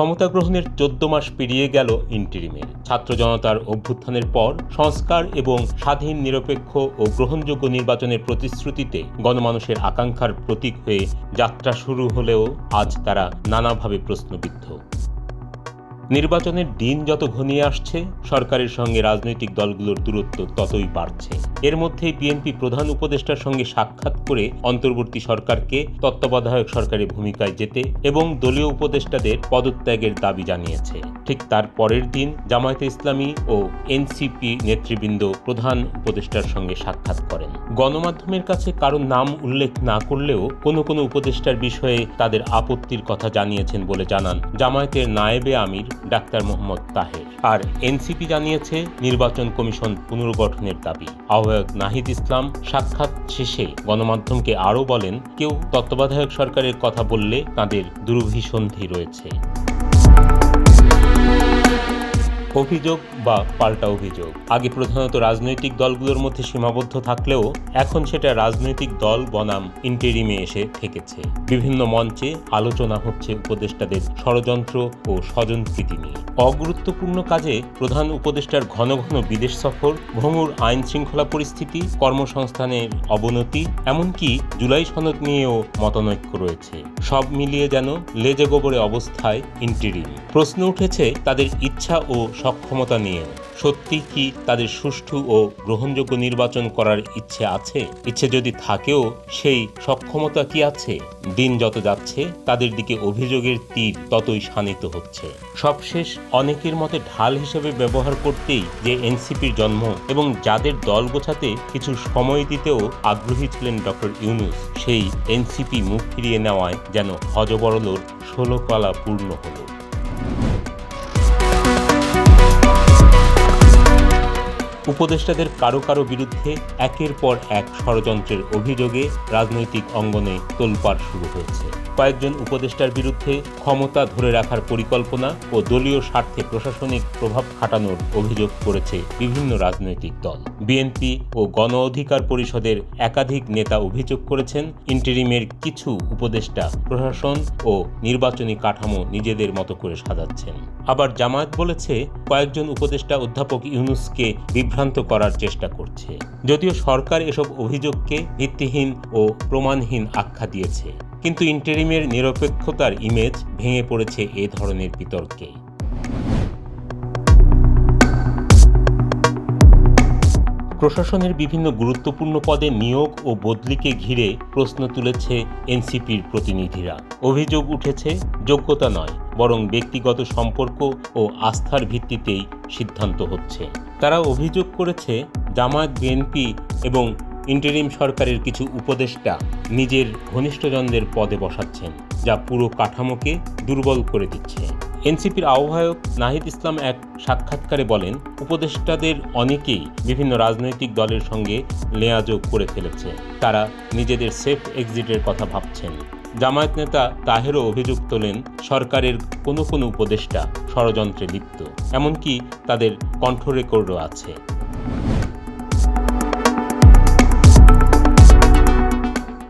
ক্ষমতা গ্রহণের চোদ্দ মাস পেরিয়ে গেল ইন্টিরিমের ছাত্র জনতার অভ্যুত্থানের পর সংস্কার এবং স্বাধীন, নিরপেক্ষ ও গ্রহণযোগ্য নির্বাচনের প্রতিশ্রুতিতে গণমানুষের আকাঙ্ক্ষার প্রতীক হয়ে যাত্রা শুরু হলেও আজ তারা নানাভাবে প্রশ্নবিদ্ধ। নির্বাচনের দিন যত ঘনিয়ে আসছে, সরকারের সঙ্গে রাজনৈতিক দলগুলোর দূরত্ব ততই বাড়ছে। এর মধ্যেই বিএনপি প্রধান উপদেষ্টার সঙ্গে সাক্ষাৎ করে অন্তর্বর্তী সরকারকে তত্ত্বাবধায়ক সরকারের ভূমিকায় যেতে এবং দলীয় উপদেষ্টাদের পদত্যাগের দাবি জানিয়েছে। ঠিক তার পরের দিন জামায়াতে ইসলামী ও এনসিপি নেতৃবৃন্দ প্রধান উপদেষ্টার সঙ্গে সাক্ষাৎ করেন। গণমাধ্যমের কাছে কারও নাম উল্লেখ না করলেও কোনো কোনো উপদেষ্টার বিষয়ে তাদের আপত্তির কথা জানিয়েছেন বলে জানান জামায়াতের নায়েবে আমির ডাক্তার মোহাম্মদ তাহের। আর এনসিপি জানিয়েছে, নির্বাচন কমিশন পুনর্গঠনের দাবি। আহ্বায়ক নাহিদ ইসলাম সাক্ষাৎ শেষে গণমাধ্যমকে আরও বলেন, কেউ তত্ত্বাবধায়ক সরকারের কথা বললে তাদের দুর্ভিসন্ধি রয়েছে। অভিযোগ বা পাল্টা অভিযোগ। আগে প্রধানত রাজনৈতিক দলগুলোর মধ্যে সীমাবদ্ধ থাকলেও এখন সেটা রাজনৈতিক দল বনাম ইন্টেরিমে এসে ঠেকেছে বিভিন্ন মঞ্চে আলোচনা হচ্ছে উপদেষ্টাদের ষড়যন্ত্র ও স্বজনপ্রীতি নিয়ে। অগুরুত্বপূর্ণ কাজে প্রধান উপদেষ্টার ঘন ঘন বিদেশ সফর, ভঙ্গুর আইন শৃঙ্খলা পরিস্থিতি, কর্মসংস্থানের অবনতি, এমনকি জুলাই সনদ নিয়েও মতানৈক্য রয়েছে। সব মিলিয়ে যেন লেজে গোবরে অবস্থায় ইন্টেরিম প্রশ্ন উঠেছে তাদের ইচ্ছা ও সক্ষমতা নিয়ে। সত্যি কি তাদের সুষ্ঠু ও গ্রহণযোগ্য নির্বাচন করার ইচ্ছে আছে? ইচ্ছে যদি থাকেও, সেই সক্ষমতা কি আছে? দিন যত যাচ্ছে, তাদের দিকে অভিযোগের তীর ততই শানিত হচ্ছে। সবশেষ, অনেকের মতে ঢাল হিসেবে ব্যবহার করতেই যে এনসিপির জন্ম এবং যাদের দল গোছাতে কিছু সময় দিতেও আগ্রহী ছিলেন ডক্টর ইউনুস, সেই এনসিপি মুখ ফিরিয়ে নেওয়ায় যেন অজবরলোর ষোলো কলা পূর্ণ হলো। উপদেষ্টাদের কারও কারও বিরুদ্ধে একের পর এক ষড়যন্ত্রের অভিযোগে রাজনৈতিক অঙ্গনে তোলপাড় শুরু হয়েছে। কয়েকজন উপদেষ্টার বিরুদ্ধে ক্ষমতা ধরে রাখার পরিকল্পনা ও দলীয় স্বার্থে প্রশাসনিক প্রভাব খাটানোর অভিযোগ করেছে বিভিন্ন রাজনৈতিক দল। বিএনপি ও গণ অধিকার পরিষদের একাধিক নেতা অভিযোগ করেছেন, ইন্টেরিমের কিছু উপদেষ্টা প্রশাসন ও নির্বাচনী কাঠামো নিজেদের মতো করে সাজাচ্ছেন। আবার জামায়াত বলেছে, কয়েকজন উপদেষ্টা অধ্যাপক ইউনুসকে বিভ্রান্ত করার চেষ্টা করছে। যদিও সরকার এসব অভিযোগকে ভিত্তিহীন ও প্রমাণহীন আখ্যা দিয়েছে, কিন্তু ইন্টেরিমের নিরপেক্ষতার ইমেজ ভেঙে পড়েছে এ ধরনের বিতর্কে। প্রশাসনের বিভিন্ন গুরুত্বপূর্ণ পদে নিয়োগ ও বদলিকে ঘিরে প্রশ্ন তুলেছে এনসিপির প্রতিনিধিরা। অভিযোগ উঠেছে, যোগ্যতা নয় বরং ব্যক্তিগত সম্পর্ক ও আস্থার ভিত্তিতেই সিদ্ধান্ত হচ্ছে। তারা অভিযোগ করেছে, জামায়াত, বিএনপি এবং ইন্টারিম সরকারের কিছু উপদেষ্টা নিজের ঘনিষ্ঠজনদের পদে বসাচ্ছেন, যা পুরো কাঠামোকে দুর্বল করে দিচ্ছে। এনসিপির আহ্বায়ক নাহিদ ইসলাম এক সাক্ষাৎকারে বলেন, উপদেষ্টাদের অনেকেই বিভিন্ন রাজনৈতিক দলের সঙ্গে লেয়াযোগ করে ফেলেছে। তারা নিজেদের সেফ এক্সিটের কথা ভাবছেন। জামায়াত নেতা তাহেরও অভিযোগ তোলেন সরকারের কোনো কোনো উপদেষ্টা, ষড়যন্ত্রে লিপ্ত। এমনকি তাদের কণ্ঠ রেকর্ডও আছে।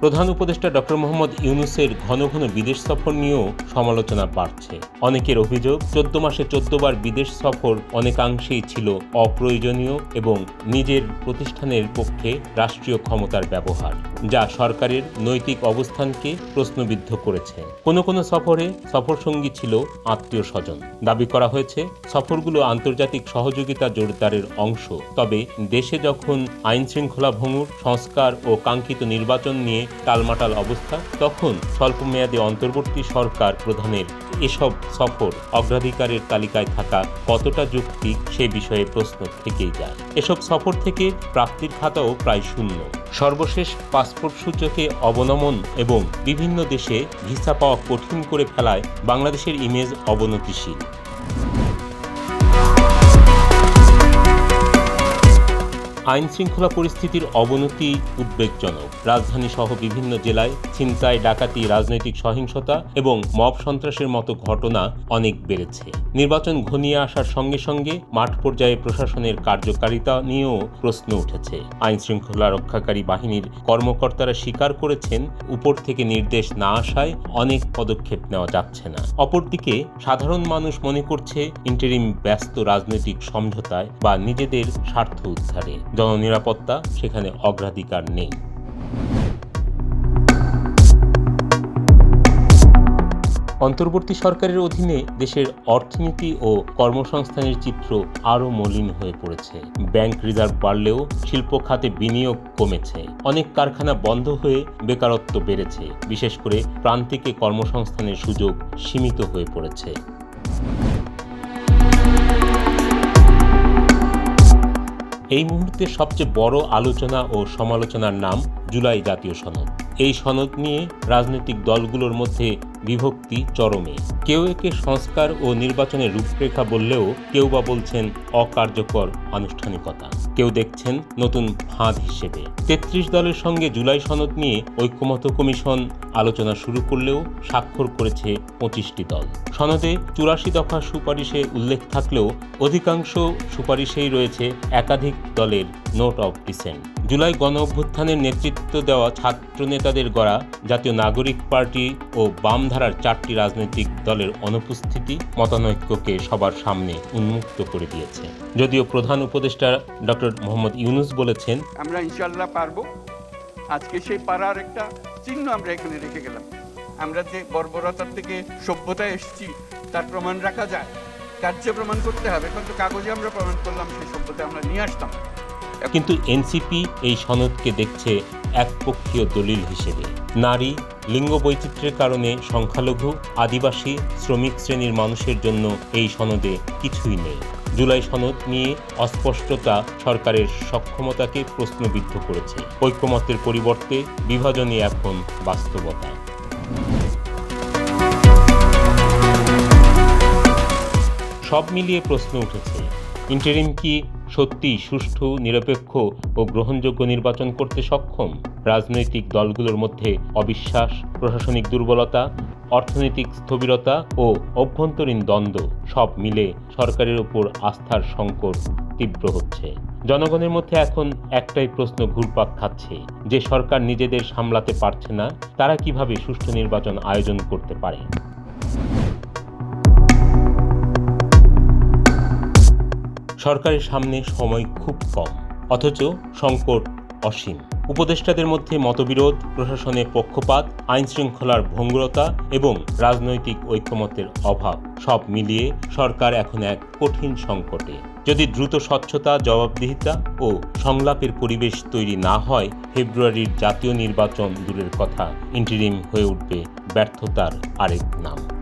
প্রধান উপদেষ্টা ডক্টর মোহাম্মদ ইউনুসের ঘন ঘন বিদেশ সফর নিয়েও সমালোচনা বাড়ছে। অনেকের অভিযোগ, চোদ্দ মাসে চোদ্দবার বিদেশ সফর অনেকাংশেই ছিল অপ্রয়োজনীয় এবং নিজের প্রতিষ্ঠানের পক্ষে রাষ্ট্রীয় ক্ষমতার ব্যবহার, যা সরকারের নৈতিক অবস্থানকে প্রশ্নবিদ্ধ করেছে। কোনো কোনো সফরে সফরসঙ্গী ছিল আত্মীয় স্বজন। দাবি করা হয়েছে, সফরগুলো আন্তর্জাতিক সহযোগিতা জোরদারের অংশ। তবে দেশে যখন আইন শৃঙ্খলা ভঙ্গুর সংস্কার ও কাঙ্ক্ষিত নির্বাচন নিয়ে টালমাটাল অবস্থা, তখন স্বল্পমেয়াদী অন্তর্বর্তী সরকার প্রধানের এসব সফর অগ্রাধিকারের তালিকায় থাকা কতটা যুক্তি সে বিষয়ে প্রশ্ন থেকেই যায়। এসব সফর থেকে প্রাপ্তির খাতাও প্রায় শূন্য। সর্বশেষ পাসপোর্ট সূচকে অবনমন এবং বিভিন্ন দেশে ভিসা পাওয়া কঠিন করে ফেলায় বাংলাদেশের ইমেজ অবনতিশীল। আইন শৃঙ্খলা পরিস্থিতির অবনতি উদ্বেগজনক। রাজধানী সহ বিভিন্ন জেলায় ছিনতাই, ডাকাতি, রাজনৈতিক সহিংসতা এবং মব সন্ত্রাসের মতো ঘটনা অনেক বেড়েছে। নির্বাচন ঘনিয়ে আসার সঙ্গে সঙ্গে মাঠ পর্যায়ে প্রশাসনের কার্যকারিতা নিয়েও প্রশ্ন উঠেছে। আইন শৃঙ্খলা রক্ষাকারী বাহিনীর কর্মকর্তারা স্বীকার করেছেন, উপর থেকে নির্দেশ না আসায় অনেক পদক্ষেপ নেওয়া যাচ্ছে না। অপরদিকে, সাধারণ মানুষ মনে করছে, ইন্টারিম ব্যস্ত রাজনৈতিক সমঝোতায় বা নিজেদের স্বার্থ উদ্ধারে। জননিরাপত্তা সেখানে অগ্রাধিকার নেই। অন্তর্বর্তী সরকারের অধীনে দেশের অর্থনীতি ও কর্মসংস্থানের চিত্র আরও মলিন হয়ে পড়েছে। ব্যাংক রিজার্ভ বাড়লেও শিল্প খাতে বিনিয়োগ কমেছে। অনেক কারখানা বন্ধ হয়ে বেকারত্ব বেড়েছে। বিশেষ করে প্রান্তিকে কর্মসংস্থানের সুযোগ সীমিত হয়ে পড়েছে। এই মুহূর্তে সবচেয়ে বড় আলোচনা ও সমালোচনার নাম জুলাই জাতীয় সনদ। এই সনদ নিয়ে রাজনৈতিক দলগুলোর মধ্যে বিভক্তি চরমে। কেউ একে সংস্কার ও নির্বাচনের রূপরেখা বললেও কেউ বা বলছেন অকার্যকর আনুষ্ঠানিকতা। কেউ দেখছেন নতুন ফাঁদ হিসেবে। তেত্রিশ দলের সঙ্গে জুলাই সনদ নিয়ে ঐক্যমত কমিশন আলোচনা শুরু করলেও স্বাক্ষর করেছে পঁচিশটি দল। সনদে চুরাশি দফা সুপারিশে উল্লেখ থাকলেও অধিকাংশ সুপারিশেই রয়েছে একাধিক দলের নোট অফ ডিসেন্ট। জুলাই গণ অভ্যুত্থানের নেতৃত্ব দেওয়া ছাত্র নেতাদের গড়া জাতীয় নাগরিক পার্টি ও বামধারার চারটি রাজনৈতিক দলের অনুপস্থিতি মতানৈক্যকে সবার সামনে উন্মুক্ত করে দিয়েছে। যদিও প্রধান উপদেষ্টা ডক্টর মোহাম্মদ ইউনুস বলেছেন, আমরা ইনশাল্লাহ পারব। আজকে সেই পাড়ার একটা চিহ্ন আমরা এখানে রেখে গেলাম। আমরা যে বর্বরতার থেকে সভ্যতায় এসেছি, তার প্রমাণ রাখা যায়। কার্যে প্রমাণ করতে হবে, কিন্তু কাগজে আমরা প্রমাণ করলাম সেই সভ্যতা আমরা নিয়ে আসতাম। কিন্তু এনসিপি এই সনদকে দেখছে একপক্ষীয় দলিল হিসেবে। নারী, লিঙ্গ বৈচিত্র্যের কারণে সংখ্যালঘু, আদিবাসী, শ্রমিক শ্রেণির মানুষের জন্য এই সনদে কিছুই নেই। জুলাই সনদ নিয়ে অস্পষ্টতা সরকারের সক্ষমতাকে প্রশ্নবিদ্ধ করেছে। ঐক্যমতের পরিবর্তে বিভাজনই এখন বাস্তবতা। সব মিলিয়ে প্রশ্ন উঠেছে, ইন্টারিম কি সত্যি সুষ্ঠু, নিরপেক্ষ ও গ্রহণযোগ্য নির্বাচন করতে সক্ষম রাজনৈতিক দলগুলোর মধ্যে অবিশ্বাস, প্রশাসনিক দুর্বলতা, অর্থনৈতিক স্থবিরতা ও অভ্যন্তরীণ দ্বন্দ্ব সব মিলে সরকারের উপর আস্থার সংকট তীব্র হচ্ছে। জনগণের মধ্যে এখন একটাই প্রশ্ন ঘুরপাক খাচ্ছে, যে সরকার নিজেদের সামলাতে পারছে না, তারা কীভাবে সুষ্ঠু নির্বাচন আয়োজন করতে পারে? সরকারের সামনে সময় খুব কম। অথচ সংকট অসীম। উপদেষ্টাদের মধ্যে মতবিরোধ, প্রশাসনের পক্ষপাত আইন শৃঙ্খলার ভঙ্গুরতা এবং রাজনৈতিক ঐক্যমতের অভাব সব মিলিয়ে সরকার এখন এক কঠিন সংকটে। যদি দ্রুত স্বচ্ছতা, জবাবদিহিতা ও সংলাপের পরিবেশ তৈরি না হয়, ফেব্রুয়ারির জাতীয় নির্বাচন দূরের কথা। ইন্টারিম হয়ে উঠবে ব্যর্থতার আরেক নাম।